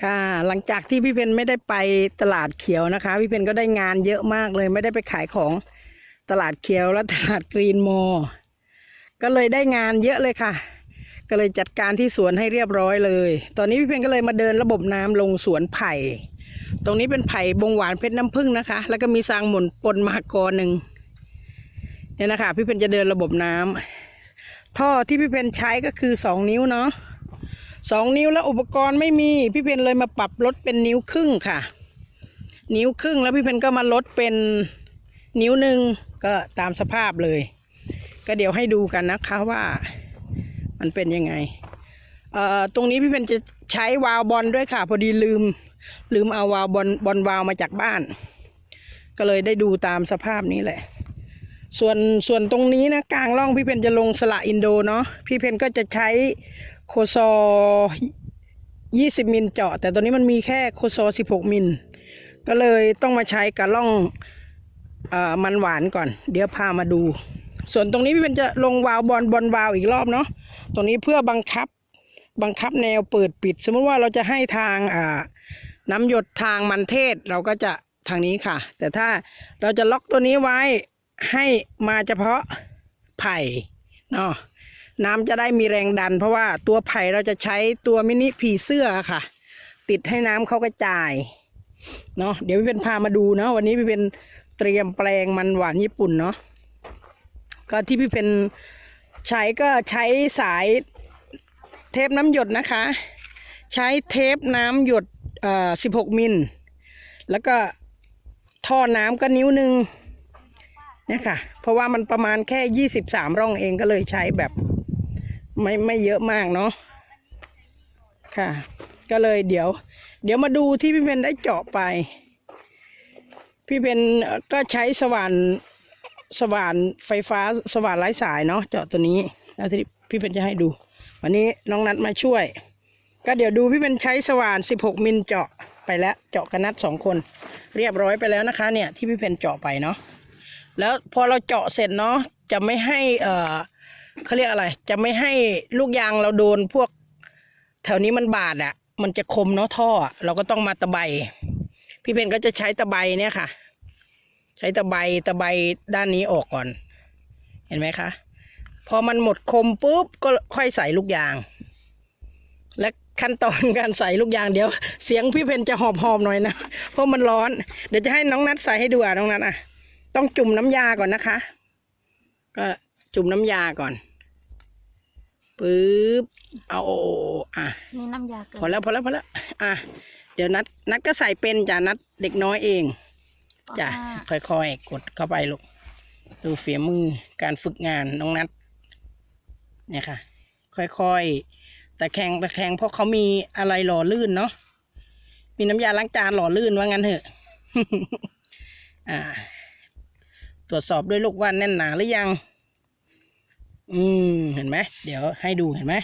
ค่ะ หลังจากที่พี่เพนไม่ได้ไปตลาดเขียวนะคะ พี่เพนก็ได้งานเยอะมากเลย ไม่ได้ไปขายของตลาดเขียวและตลาดกรีนมอลก็เลยได้งานเยอะเลยค่ะ ก็เลยจัดการที่สวนให้เรียบร้อยเลย ตอนนี้พี่เพนก็เลยมาเดินระบบน้ำลงสวนไผ่ ตรงนี้เป็นไผ่บงหวานเพชรน้ำผึ้งนะคะ แล้วก็มีซางหมุนปนมากอหนึ่งเนี่ยนะคะ พี่เพนจะเดินระบบน้ำท่อที่พี่เพนใช้ก็คือสองนิ้วเนาะ สองนิ้วแล้วอุปกรณ์ไม่มี พี่เพนเลยมาปรับลดเป็นนิ้วครึ่งค่ะ นิ้วครึ่งแล้วพี่เพนก็มาลดเป็นนิ้วหนึ่งก็ตามสภาพเลย ก็เดี๋ยวให้ดูกันนะคะว่ามันเป็นยังไงเอ่อตรงนี้พี่เพนจะใช้วาล์วบอลด้วยค่ะ พอดีลืม ลืมเอาวาล์วบอลบอลวาล์วมาจากบ้าน ก็เลยได้ดูตามสภาพนี้แหละส่วนส่วนตรงนี้นะกลางร่องพี่เพนจะลงสละอินโดเนาะพี่เพนก็จะใช้ โคซอยี่สิบมิลเจาะ แต่ตอนนี้มันมีแค่โคซอสิบหกมิล ก็เลยต้องมาใช้กับร่องอมันหวานก่อน เดี๋ยวพามาดู ส่วนตรงนี้พี่เพนจะลงวาล์วบอลบอลวาล์วอีกรอบเนาะตรงนี้เพื่อบังคับบังคับแนวเปิดปิด สมมติว่าเราจะให้ทางน้ำหยดทางมันเทศเราก็จะทางนี้ค่ะ แต่ถ้าเราจะล็อกตัวนี้ไว้ให้มาเฉพาะไผ่เนาะ น้ำจะได้มีแรงดัน เพราะว่าตัวไผ่เราจะใช้ตัวมินิผีเสื้อค่ะ ติดให้น้ำเขากระจายเนาะเดี๋ยวพี่เป็นพามาดูเนาะวันนี้พี่เป็นเตรียมแปลงมันหวานญี่ปุ่นเนาะก็ที่พี่เป็นใช้ก็ใช้สายเทปน้ำหยดนะคะ ใช้เทปน้ำหยดเอ่อ16มิล แล้วก็ท่อน้ำก็นิ้วหนึ่งเนี่ยค่ะ เพราะว่ามันประมาณแค่23ร่องเองก็เลยใช้แบบ ไม่ไม่เยอะมากเนาะค่ะ ก็เลยเดี๋ยว เดี๋ยวมาดูที่พี่เพนได้เจาะไป พี่เพนก็ใช้สว่านสว่านไฟฟ้าสว่านไร้สายเนาะเจาะตัวนี้แล้วที่พี่เพนจะให้ดู วันนี้น้องนัดมาช่วย ก็เดี๋ยวดูพี่เป็นใช้สว่าน 16 มิลเจาะไปแล้วเจาะกระนัดสองคน เรียบร้อยไปแล้วนะคะ เนี่ยที่พี่เพนเจาะไปเนาะแล้วพอเราเจาะเสร็จเนาะจะไม่ให้เอ่อ เขาเรียกอะไร จะไม่ให้ลูกยางเราโดนพวก แถวนี้มันบาดอะ่ะ มันจะคมเนาะท่อ เราก็ต้องมาตะไบ พี่เพนก็จะใช้ตะไบเนี่ยค่ะ ใช้ตะไบตะไบด้านนี้ออกก่อน เห็นไหมคะ พอมันหมดคมปุ๊บก็ค่อยใส่ลูกยาง และขั้นตอนการใส่ลูกยางเดี๋ยว เสียงพี่เพนจะหอบหอบหน่อยนะเพราะมันร้อน เดี๋ยวจะให้น้องนัดใส่ให้ดูอะน้องนัดอะ ต้องจุ่มน้ำยาก่อนนะคะ ก็ จุ่มน้ำยาก่อนปึ๊บเอาอะนี่น้ำยาเกินพอแล้วพอแล้วพอแล้วอะเดี๋ยวนัดนัดก็ใส่เป็นจ้ะนัดเด็กน้อยเองจ้ะปห้าค่อยๆกดเข้าไปลูกดูฝีมือการฝึกงานน้องนัดเนี่ยค่ะ ค่อยๆแต่แข็งแต่แข็งเพราะเขามีอะไรหล่อลื่นเนาะมีน้ำยาล้างจานหล่อลื่นว่างั้นเถอะอ่า ตรวจสอบด้วยลูกว่าแน่นหนาหรือยัง อืมเห็นไหมเดี๋ยวให้ดูเห็นไหม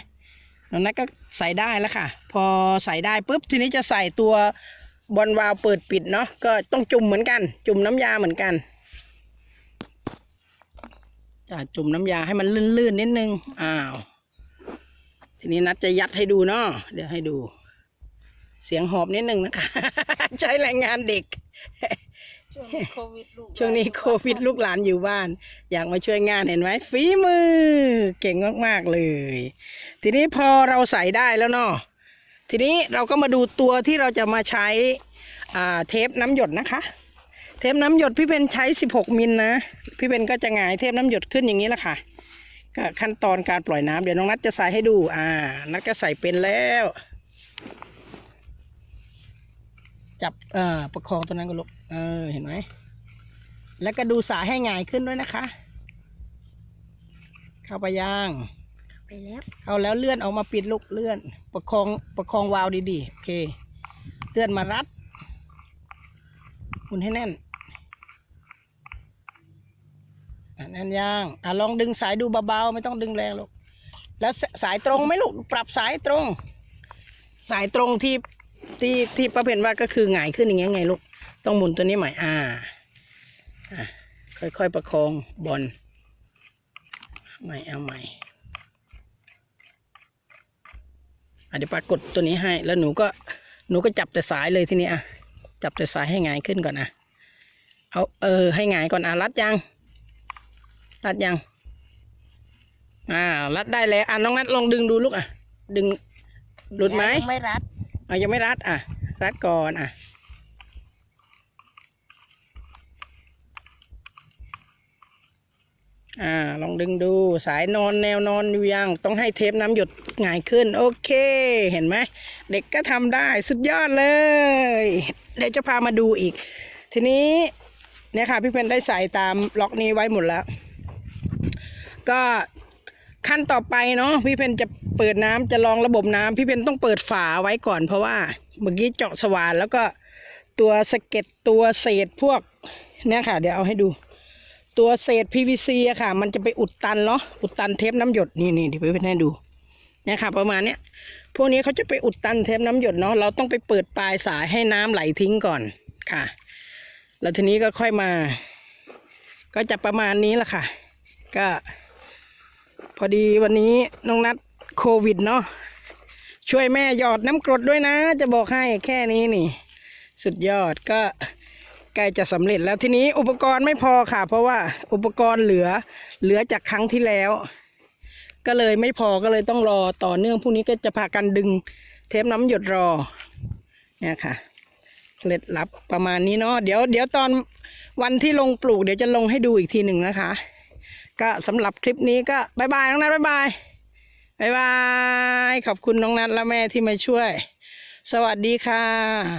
น้องนัทก็ใส่ได้แล้วค่ะ พอใส่ได้ปุ๊บทีนี้จะใส่ตัวบอลวาล์วเปิดปิดเนาะก็ต้องจุ่มเหมือนกัน จุ่มน้ำยาเหมือนกันจะจุ่มน้ำยาให้มันลื่นๆนิดนึงอ้าวทีนี้นัดจะยัดให้ดูเนาะเดี๋ยวให้ดู เสียงหอบนิดนึงนะคะ ใช้แรงงานเด็ก ช่วงนี้โควิดลูกช่วงนี้โควิดลูกหลานอยู่บ้าน อยากมาช่วยงานเห็นไหมฝีมือ เก่งมากๆเลย ทีนี้พอเราใส่ได้แล้วเนาะทีนี้เราก็มาดูตัวที่เราจะมาใช้อ่าเทปน้ำหยดนะคะ เทปน้ำหยดพี่เพนใช้ 16 มิลนะ พี่เพนก็จะหงายเทปน้ำหยดขึ้นอย่างนี้แหละค่ะก็ขั้นตอนการปล่อยน้ำเดี๋ยวน้องนัดจะใส่ให้ดู อ่า นัดก็ใส่เป็นแล้ว จับเอ่อประคองตัวนั้นก็ลูกเออเห็นไหมแล้วก็ดูสายให้หงายขึ้นด้วยนะคะ เข้าไปย่างไปแล้วเอาแล้วเลื่อนออกมาปิดลูกเลื่อน ประคองประคองวาล์วดีๆโอเคเลื่อนมารัดหมุนให้แน่นอะแน่นย่างอะลองดึงสายดูเบาๆไม่ต้องดึงแรงลูกแล้วสสายตรงไหมลูกปรับสายตรง สายตรงที่ ที่ที่ประเพณว่าก็คือหงายขึ้นอย่างเงี้ยไงลูก ต้องหมุนตัวนี้ใหม่อ่าอะค่อยๆประคองบอลใหม่เอาใหม่อะเดี๋ยวปากดตัวนี้ให้ แล้วหนูก็หนูก็จับแต่สายเลยทีนี้อะจับแต่สายให้หงายขึ้นก่อนอะเอาเออ ให้หงายก่อนอะรัดยัง รัดยัง อ่า รัดได้แล้วอะน้องนัดลองดึงดูลูกอะ ดึงหลุดไหมยังไม่รัด อะยังไม่รัดอะ รัดก่อนอะ อ่า ลองดึงดูสายนอนแนวนอนอยู่ยัง ต้องให้เทปน้ำหยดง่ายขึ้น โอเค เห็นไหม เด็กก็ทำได้สุดยอดเลย เดี๋ยวจะพามาดูอีก ทีนี้เนี่ยค่ะ พี่เพนได้ใส่ตามล็อกนี้ไว้หมดแล้ว ก็ขั้นต่อไปเนาะพี่เพนจะ เปิดน้ำจะลองระบบน้ำพี่เพนต้องเปิดฝาไว้ก่อน เพราะว่าเมื่อกี้เจาะสว่านแล้วก็ตัวสเก็ดตัวเศษพวกเนี่ยค่ะ เดี๋ยวเอาให้ดู ตัวเศษ PVC อะค่ะ มันจะไปอุดตันเนาะอุดตันเทปน้ำหยดนี่นี่เดี๋ยวพี่เพนให้ดูเนี่ยค่ะประมาณเนี้ยพวกนี้เขาจะไปอุดตันเทปน้ำหยดเนาะเราต้องไปเปิดปลายสายให้น้ำไหลทิ้งก่อนค่ะ แล้วทีนี้ก็ค่อยมา ก็จะประมาณนี้แหละค่ะ ก็พอดีวันนี้น้องนัด โควิดเนาะช่วยแม่หยอดน้ำกรดด้วยนะ จะบอกให้แค่นี้นี่ สุดยอดก็ใกล้จะสำเร็จแล้วทีนี้อุปกรณ์ไม่พอค่ะ เพราะว่าอุปกรณ์เหลือ เหลือจากครั้งที่แล้ว ก็เลยไม่พอก็เลยต้องรอต่อเนื่องพรุ่งนี้ก็จะพากันดึงเทปน้ำหยดรอ เนี่ยค่ะเคล็ดลับประมาณนี้เนาะเดี๋ยวเดี๋ยวตอนวันที่ลงปลูกเดี๋ยวจะลงให้ดูอีกทีหนึ่งนะคะ ก็สำหรับคลิปนี้ก็บายบายน้องนัทบายบาย บายบาย ขอบคุณน้องนัทและแม่ที่มาช่วย สวัสดีค่ะ